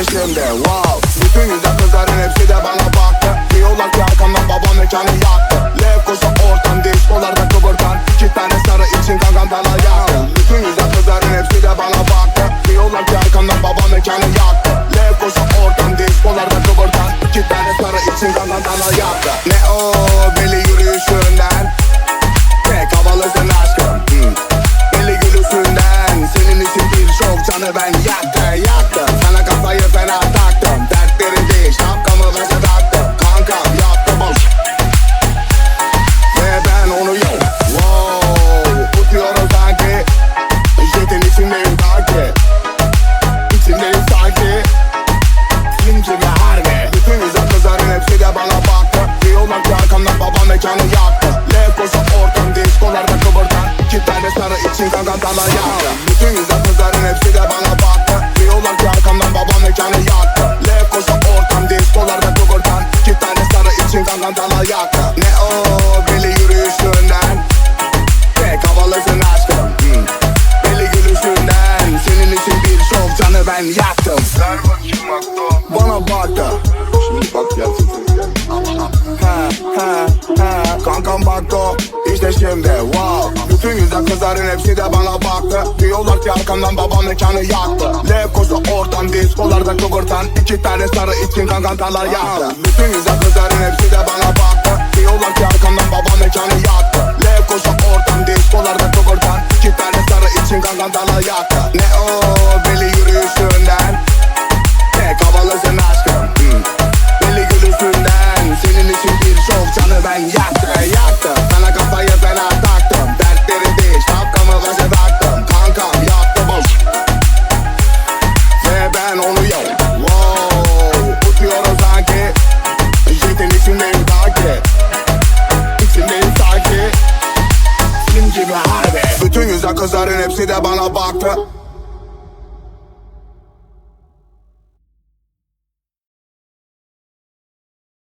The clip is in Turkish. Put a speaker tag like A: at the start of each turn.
A: işte wow. Bütün güzel kızların hepsi de bana baktı. Diyorlar ki arkamdan babam mekanı yaktı. Lev koşu ortam diskolarda kıvırtan. İki tane sarı için kankam bana yaktı Bütün güzel kızların hepsi de bana baktı. Diyorlar ki arkamdan babam mekanı yaktı. Lev koşu ortam diskolarda kıvırtan. İki tane sarı için kankam bana yaktı Ne o belli yürüyüşünden? Pek havalısın aşkım. Hmm. Belli gülüşünden. Senin için bir şov canı ben yaktı yaktı. Hiç şapkamı bence taktı Kankam yaptı boş. Ve ben onu yo Wow. Uçuyorum sanki. Jetin içindeyim sanki. İçindeyim sanki. Zincirle harbi Bütün güzel hepsi de bana baktı. Diyorlar ki arkamda babam mekanı yaktı. Lefkoşa ortam diskolarda kıvırtan. İki tane sarı için kankan Bütün güzel kızların hepsi de bana baktı. Diyorlar ki arkamdan babam mekanı yaktı. İçin kan kantalar yaktı Ne o? Belli yürüyüşünden. Pek havalısın aşkım. Hmm. Belli gülüşünden. Senin için bir şov canı ben yaktım. Ver bakayım akto Bana baktı Şimdi bak gelsin Ha. Ha ha Kankam baktı işte şimdi wow. Bütün güzel kızların hepsi de bana baktı. Diyorlar ki arkamdan babam mekanı yaktı diskolarda kıvırtan iki tane sarı için kankantalar yaktı Bütün güzel kızların hepsi de bana baktı. Diyorlar ki arkamdan babam mekanı yaktı. Lev koşu ortam diskolarda kıvırtan iki tane sarı için kankantalar yaktı. Ne o belli yürüyüşünden Tek havalısın aşkım hmm. Belli gülüşünden Senin için bir şov canı ben yaktı yaktı Sana kafayı fena taktım güzel kızların hepsi de bana baktı